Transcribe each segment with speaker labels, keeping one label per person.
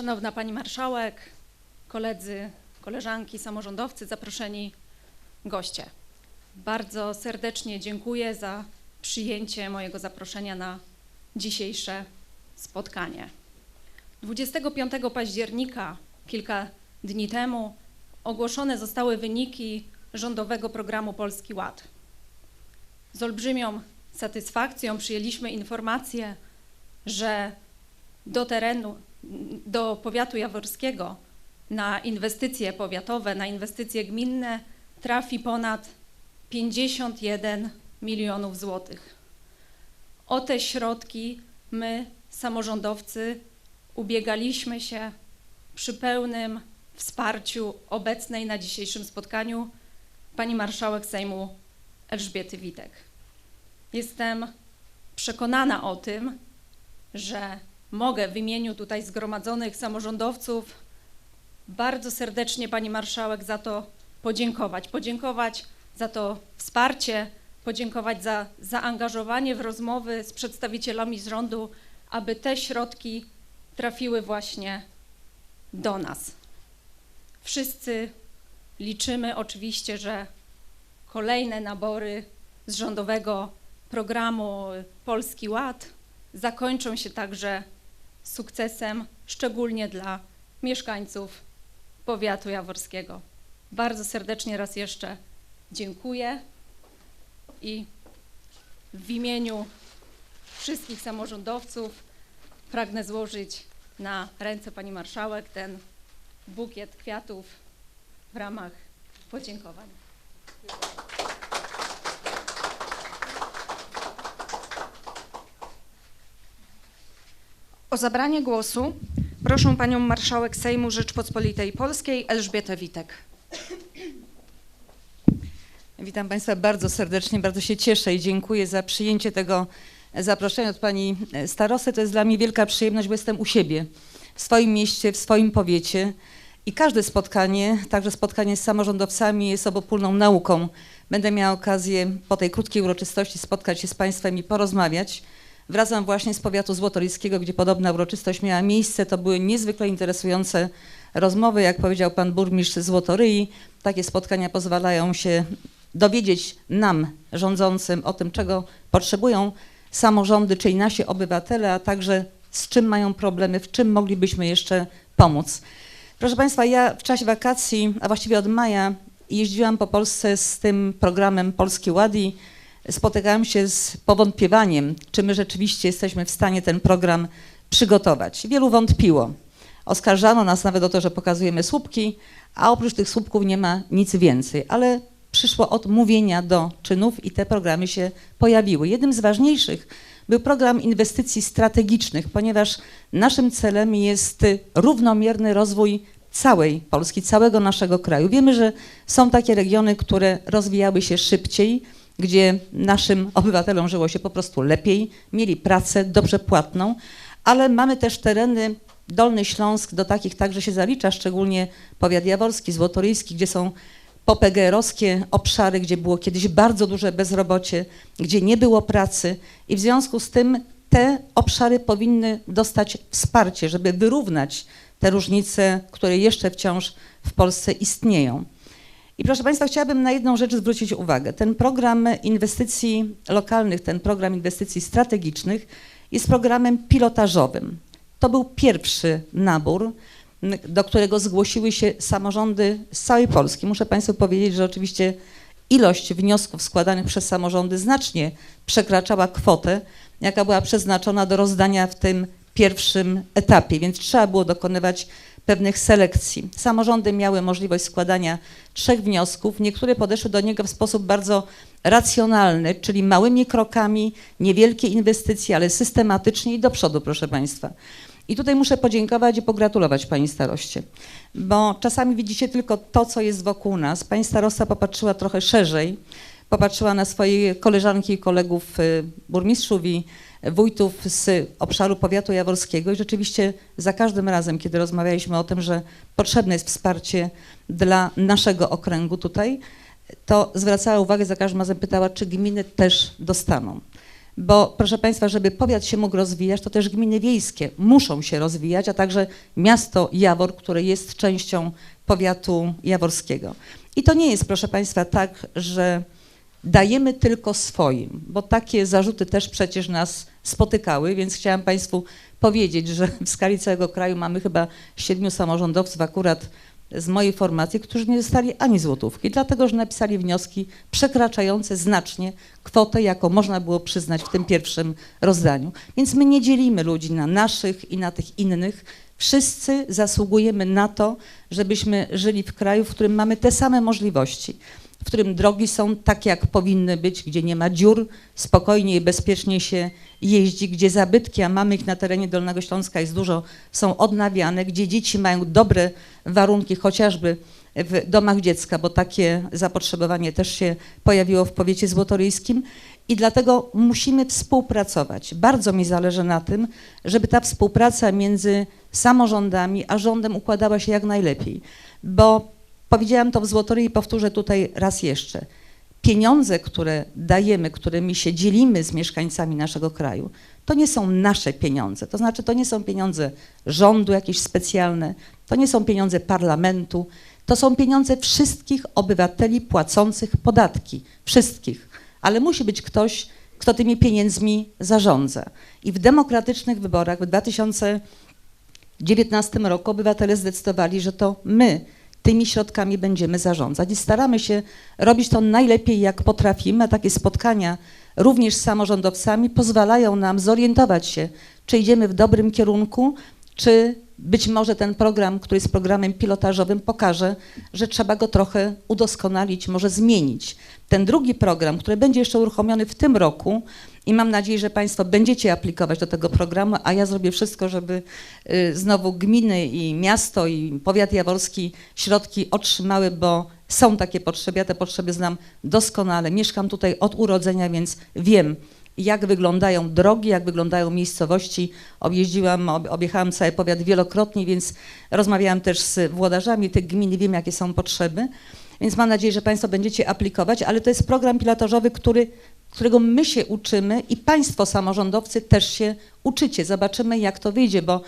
Speaker 1: Szanowna Pani Marszałek, koledzy, koleżanki, samorządowcy, zaproszeni goście. Bardzo serdecznie dziękuję za przyjęcie mojego zaproszenia na dzisiejsze spotkanie. 25 października, kilka dni temu, ogłoszone zostały wyniki rządowego programu Polski Ład. Z olbrzymią satysfakcją przyjęliśmy informację, że do terenu, do powiatu jaworskiego na inwestycje powiatowe, na inwestycje gminne trafi ponad 51 milionów złotych. O te środki my, samorządowcy, ubiegaliśmy się przy pełnym wsparciu obecnej na dzisiejszym spotkaniu pani marszałek Sejmu Elżbiety Witek. Jestem przekonana o tym, że mogę w imieniu tutaj zgromadzonych samorządowców bardzo serdecznie Pani Marszałek za to podziękować. Podziękować za to wsparcie, podziękować za zaangażowanie w rozmowy z przedstawicielami z rządu, aby te środki trafiły właśnie do nas. Wszyscy liczymy oczywiście, że kolejne nabory z rządowego programu Polski Ład zakończą się także sukcesem, szczególnie dla mieszkańców powiatu jaworskiego. Bardzo serdecznie raz jeszcze dziękuję i w imieniu wszystkich samorządowców pragnę złożyć na ręce pani marszałek ten bukiet kwiatów w ramach podziękowań.
Speaker 2: O zabranie głosu proszę panią marszałek Sejmu Rzeczpospolitej Polskiej Elżbietę Witek.
Speaker 3: Witam Państwa bardzo serdecznie, bardzo się cieszę i dziękuję za przyjęcie tego zaproszenia od Pani Starosty. To jest dla mnie wielka przyjemność, bo jestem u siebie, w swoim mieście, w swoim powiecie i każde spotkanie, także spotkanie z samorządowcami jest obopólną nauką. Będę miała okazję po tej krótkiej uroczystości spotkać się z Państwem i porozmawiać. Wracam właśnie z powiatu złotoryjskiego, gdzie podobna uroczystość miała miejsce. To były niezwykle interesujące rozmowy, jak powiedział Pan Burmistrz Złotoryi. Takie spotkania pozwalają się dowiedzieć nam, rządzącym, o tym, czego potrzebują samorządy, czyli nasi obywatele, a także z czym mają problemy, w czym moglibyśmy jeszcze pomóc. Proszę Państwa, ja w czasie wakacji, a właściwie od maja, jeździłam po Polsce z tym programem Polski Ład i spotykałam się z powątpiewaniem, czy my rzeczywiście jesteśmy w stanie ten program przygotować. Wielu wątpiło. Oskarżano nas nawet o to, że pokazujemy słupki, a oprócz tych słupków nie ma nic więcej. Ale przyszło od mówienia do czynów i te programy się pojawiły. Jednym z ważniejszych był program inwestycji strategicznych, ponieważ naszym celem jest równomierny rozwój całej Polski, całego naszego kraju. Wiemy, że są takie regiony, które rozwijały się szybciej, gdzie naszym obywatelom żyło się po prostu lepiej, mieli pracę dobrze płatną, ale mamy też tereny, Dolny Śląsk do takich także się zalicza, szczególnie powiat jaworski, złotoryjski, gdzie są popegeerowskie obszary, gdzie było kiedyś bardzo duże bezrobocie, gdzie nie było pracy i w związku z tym te obszary powinny dostać wsparcie, żeby wyrównać te różnice, które jeszcze wciąż w Polsce istnieją. I proszę Państwa, chciałabym na jedną rzecz zwrócić uwagę. Ten program inwestycji lokalnych, ten program inwestycji strategicznych jest programem pilotażowym. To był pierwszy nabór, do którego zgłosiły się samorządy z całej Polski. Muszę Państwu powiedzieć, że oczywiście ilość wniosków składanych przez samorządy znacznie przekraczała kwotę, jaka była przeznaczona do rozdania w tym pierwszym etapie, więc trzeba było dokonywać pewnych selekcji. Samorządy miały możliwość składania trzech wniosków. Niektóre podeszły do niego w sposób bardzo racjonalny, czyli małymi krokami, niewielkie inwestycje, ale systematycznie i do przodu, proszę Państwa. I tutaj muszę podziękować i pogratulować Pani Staroście, bo czasami widzicie tylko to, co jest wokół nas. Pani Starosta popatrzyła trochę szerzej, popatrzyła na swoje koleżanki i kolegów y, burmistrzów i wójtów z obszaru powiatu jaworskiego i rzeczywiście za każdym razem, kiedy rozmawialiśmy o tym, że potrzebne jest wsparcie dla naszego okręgu tutaj, to zwracała uwagę, za każdym razem pytała, czy gminy też dostaną. Bo proszę Państwa, żeby powiat się mógł rozwijać, to też gminy wiejskie muszą się rozwijać, a także miasto Jawor, które jest częścią powiatu jaworskiego. I to nie jest, proszę Państwa, tak, że dajemy tylko swoim, bo takie zarzuty też przecież nas spotykały, więc chciałam Państwu powiedzieć, że w skali całego kraju mamy chyba siedmiu samorządowców akurat z mojej formacji, którzy nie dostali ani złotówki, dlatego że napisali wnioski przekraczające znacznie kwotę, jaką można było przyznać w tym pierwszym rozdaniu. Więc my nie dzielimy ludzi na naszych i na tych innych. Wszyscy zasługujemy na to, żebyśmy żyli w kraju, w którym mamy te same możliwości, w którym drogi są takie, jak powinny być, gdzie nie ma dziur, spokojnie i bezpiecznie się jeździ, gdzie zabytki, a mamy ich na terenie Dolnego Śląska jest dużo, są odnawiane, gdzie dzieci mają dobre warunki, chociażby w domach dziecka, bo takie zapotrzebowanie też się pojawiło w powiecie złotoryjskim i dlatego musimy współpracować. Bardzo mi zależy na tym, żeby ta współpraca między samorządami a rządem układała się jak najlepiej, bo powiedziałam to w Złotoryi i powtórzę tutaj raz jeszcze. Pieniądze, które dajemy, którymi się dzielimy z mieszkańcami naszego kraju, to nie są nasze pieniądze. To znaczy, to nie są pieniądze rządu jakieś specjalne, to nie są pieniądze parlamentu, to są pieniądze wszystkich obywateli płacących podatki. Wszystkich. Ale musi być ktoś, kto tymi pieniędzmi zarządza. I w demokratycznych wyborach w 2019 roku obywatele zdecydowali, że to my tymi środkami będziemy zarządzać i staramy się robić to najlepiej jak potrafimy. Takie spotkania również z samorządowcami pozwalają nam zorientować się, czy idziemy w dobrym kierunku, czy być może ten program, który jest programem pilotażowym, pokaże, że trzeba go trochę udoskonalić, może zmienić. Ten drugi program, który będzie jeszcze uruchomiony w tym roku i mam nadzieję, że Państwo będziecie aplikować do tego programu, a ja zrobię wszystko, żeby y, znowu gminy i miasto i powiat jaworski środki otrzymały, bo są takie potrzeby, ja te potrzeby znam doskonale. Mieszkam tutaj od urodzenia, więc wiem, jak wyglądają drogi, jak wyglądają miejscowości. Objeździłam, ob- objechałam cały powiat wielokrotnie, więc rozmawiałam też z włodarzami tych gmin wiem, jakie są potrzeby. Więc mam nadzieję, że Państwo będziecie aplikować, ale to jest program pilotażowy, który, którego my się uczymy i Państwo samorządowcy też się uczycie. Zobaczymy, jak to wyjdzie, bo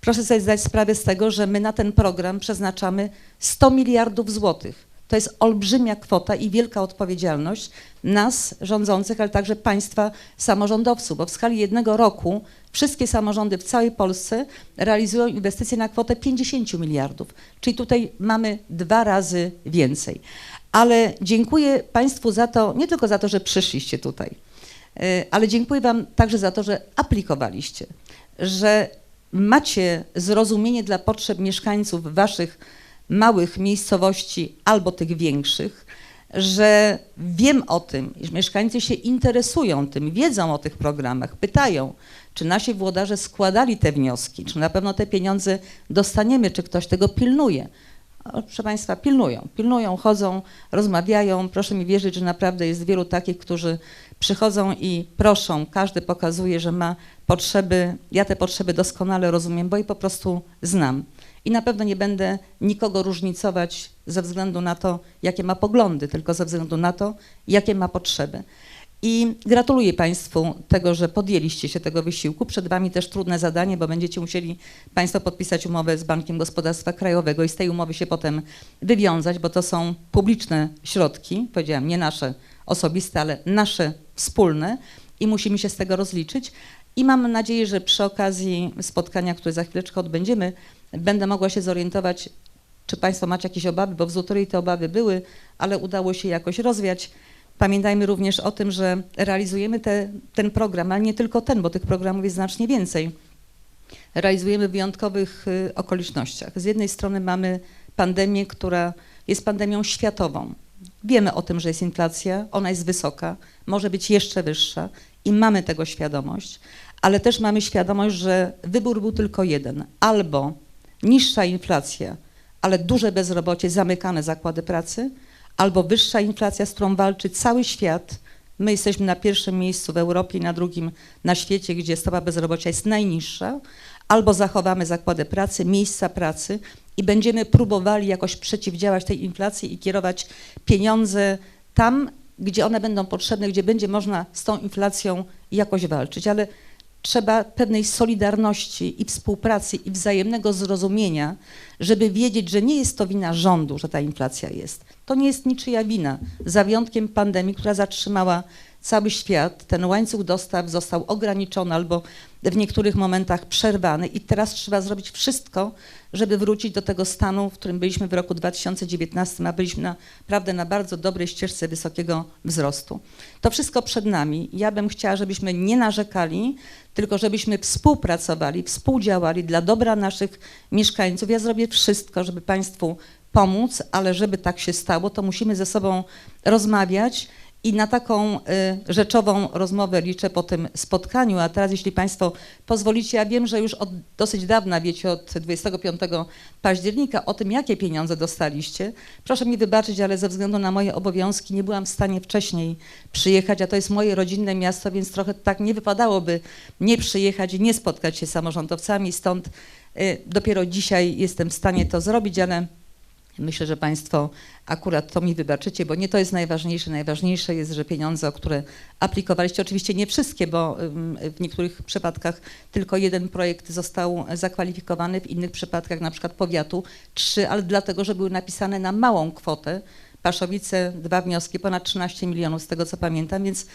Speaker 3: proszę sobie zdać sprawę z tego, że my na ten program przeznaczamy 100 miliardów złotych. To jest olbrzymia kwota i wielka odpowiedzialność nas, rządzących, ale także państwa samorządowców, bo w skali jednego roku wszystkie samorządy w całej Polsce realizują inwestycje na kwotę 50 miliardów, czyli tutaj mamy dwa razy więcej. Ale dziękuję Państwu za to, nie tylko za to, że przyszliście tutaj, y, ale dziękuję Wam także za to, że aplikowaliście, że macie zrozumienie dla potrzeb mieszkańców Waszych małych miejscowości albo tych większych, że wiem o tym, iż mieszkańcy się interesują tym, wiedzą o tych programach, pytają, czy nasi włodarze składali te wnioski, czy na pewno te pieniądze dostaniemy, czy ktoś tego pilnuje. O, Proszę Państwa, pilnują, pilnują, chodzą, rozmawiają. Proszę mi wierzyć, że naprawdę jest wielu takich, którzy przychodzą i proszą. Każdy pokazuje, że ma potrzeby. Ja te potrzeby doskonale rozumiem, bo je po prostu znam. I na pewno nie będę nikogo różnicować ze względu na to, jakie ma poglądy, tylko ze względu na to, jakie ma potrzeby. I gratuluję Państwu tego, że podjęliście się tego wysiłku. Przed Wami też trudne zadanie, bo będziecie musieli Państwo podpisać umowę z Bankiem Gospodarstwa Krajowego i z tej umowy się potem wywiązać, bo to są publiczne środki, powiedziałam, nie nasze osobiste, ale nasze wspólne i musimy się z tego rozliczyć. I mam nadzieję, że przy okazji spotkania, które za chwileczkę odbędziemy, będę mogła się zorientować, czy Państwo macie jakieś obawy, bo w Złotoryi te obawy były, ale udało się jakoś rozwiać. Pamiętajmy również o tym, że realizujemy te, ten program, ale nie tylko ten, bo tych programów jest znacznie więcej. Realizujemy w wyjątkowych y, okolicznościach. Z jednej strony mamy pandemię, która jest pandemią światową. Wiemy o tym, że jest inflacja, ona jest wysoka, może być jeszcze wyższa i mamy tego świadomość, ale też mamy świadomość, że wybór był tylko jeden: albo niższa inflacja, ale duże bezrobocie, zamykane zakłady pracy, albo wyższa inflacja, z którą walczy cały świat. My jesteśmy na pierwszym miejscu w Europie i na drugim na świecie, gdzie stopa bezrobocia jest najniższa, albo zachowamy zakłady pracy, miejsca pracy i będziemy próbowali jakoś przeciwdziałać tej inflacji i kierować pieniądze tam, gdzie one będą potrzebne, gdzie będzie można z tą inflacją jakoś walczyć, ale trzeba pewnej solidarności i współpracy i wzajemnego zrozumienia, żeby wiedzieć, że nie jest to wina rządu, że ta inflacja jest. To nie jest niczyja wina, za wyjątkiem pandemii, która zatrzymała cały świat. Ten łańcuch dostaw został ograniczony albo w niektórych momentach przerwany i teraz trzeba zrobić wszystko, żeby wrócić do tego stanu, w którym byliśmy w roku 2019, a byliśmy naprawdę na bardzo dobrej ścieżce wysokiego wzrostu. To wszystko przed nami. Ja bym chciała, żebyśmy nie narzekali, tylko żebyśmy współpracowali, współdziałali dla dobra naszych mieszkańców. Ja zrobię wszystko, żeby Państwu pomóc, ale żeby tak się stało, to musimy ze sobą rozmawiać i na taką y, rzeczową rozmowę liczę po tym spotkaniu. A teraz, jeśli Państwo pozwolicie, ja wiem, że już od dosyć dawna wiecie, od 25 października o tym, jakie pieniądze dostaliście. Proszę mi wybaczyć, ale ze względu na moje obowiązki nie byłam w stanie wcześniej przyjechać, a to jest moje rodzinne miasto, więc trochę tak nie wypadałoby nie przyjechać i nie spotkać się z samorządowcami. Stąd y, dopiero dzisiaj jestem w stanie to zrobić, ale Myślę, że Państwo akurat to mi wybaczycie, bo nie to jest najważniejsze. Najważniejsze jest, że pieniądze, o które aplikowaliście, oczywiście nie wszystkie, bo w niektórych przypadkach tylko jeden projekt został zakwalifikowany, w innych przypadkach, na przykład powiatu, trzy, ale dlatego, że były napisane na małą kwotę. Paszowice, dwa wnioski, ponad 13 milionów z tego co pamiętam, więc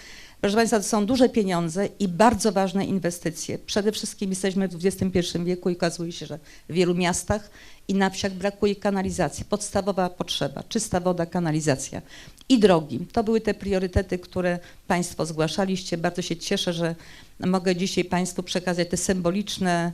Speaker 3: Proszę Państwa, to są duże pieniądze i bardzo ważne inwestycje. Przede wszystkim jesteśmy w XXI wieku i okazuje się, że w wielu miastach i na wsiach brakuje kanalizacji. Podstawowa potrzeba, czysta woda, kanalizacja i drogi. To były te priorytety, które Państwo zgłaszaliście. Bardzo się cieszę, że mogę dzisiaj Państwu przekazać te symboliczne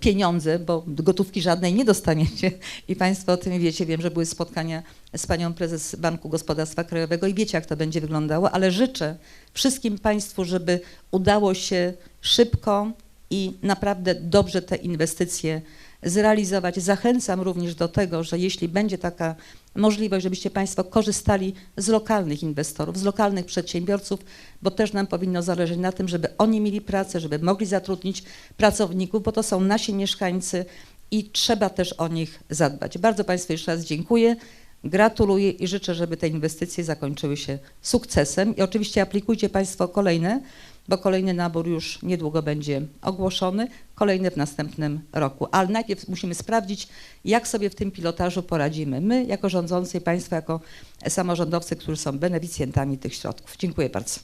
Speaker 3: pieniądze, bo gotówki żadnej nie dostaniecie i Państwo o tym wiecie. Wiem, że były spotkania z Panią Prezes Banku Gospodarstwa Krajowego i wiecie, jak to będzie wyglądało, ale życzę wszystkim Państwu, żeby udało się szybko i naprawdę dobrze te inwestycje zrealizować. Zachęcam również do tego, że jeśli będzie taka możliwość, żebyście Państwo korzystali z lokalnych inwestorów, z lokalnych przedsiębiorców, bo też nam powinno zależeć na tym, żeby oni mieli pracę, żeby mogli zatrudnić pracowników, bo to są nasi mieszkańcy i trzeba też o nich zadbać. Bardzo Państwu jeszcze raz dziękuję. Gratuluję i życzę, żeby te inwestycje zakończyły się sukcesem. I oczywiście aplikujcie Państwo kolejne, bo kolejny nabór już niedługo będzie ogłoszony, kolejny w następnym roku. Ale najpierw musimy sprawdzić, jak sobie w tym pilotażu poradzimy. My, jako rządzący, Państwo, jako samorządowcy, którzy są beneficjentami tych środków. Dziękuję bardzo.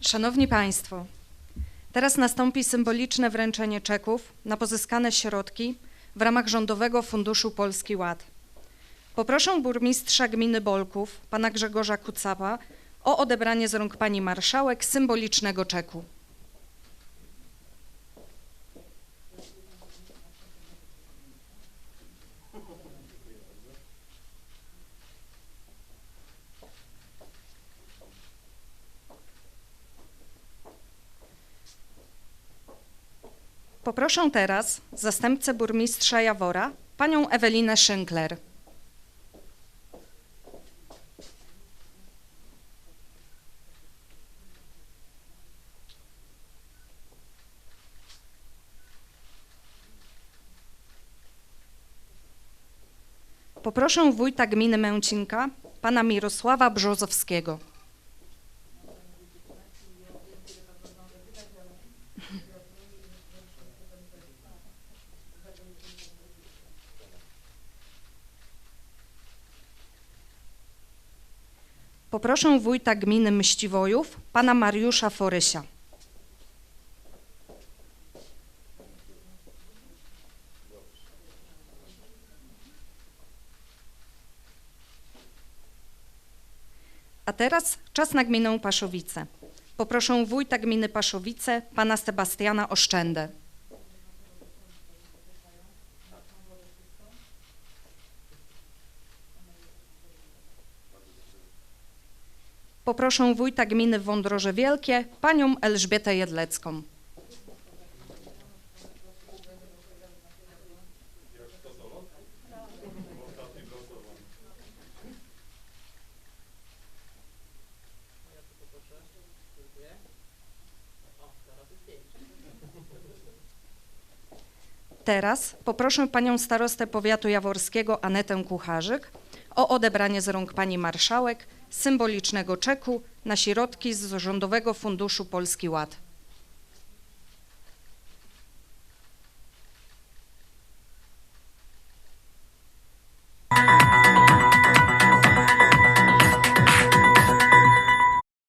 Speaker 2: Szanowni Państwo, teraz nastąpi symboliczne wręczenie czeków na pozyskane środki w ramach Rządowego Funduszu Polski Ład. Poproszę burmistrza gminy Bolków, pana Grzegorza Kucapa, o odebranie z rąk pani marszałek symbolicznego czeku. Poproszę teraz zastępcę burmistrza Jawora, panią Ewelinę Szynkler. Poproszę wójta gminy Męcinka, pana Mirosława Brzozowskiego. Poproszę wójta gminy Mściwojów, pana Mariusza Forysia. A teraz czas na gminę Paszowice. Poproszę wójta gminy Paszowice, pana Sebastiana Oszczędę. Poproszę wójta gminy Wądroże Wielkie, panią Elżbietę Jedlecką. Teraz poproszę panią starostę powiatu jaworskiego Anetę Kucharzyk o odebranie z rąk pani marszałek symbolicznego czeku na środki z Rządowego Funduszu Polski Ład.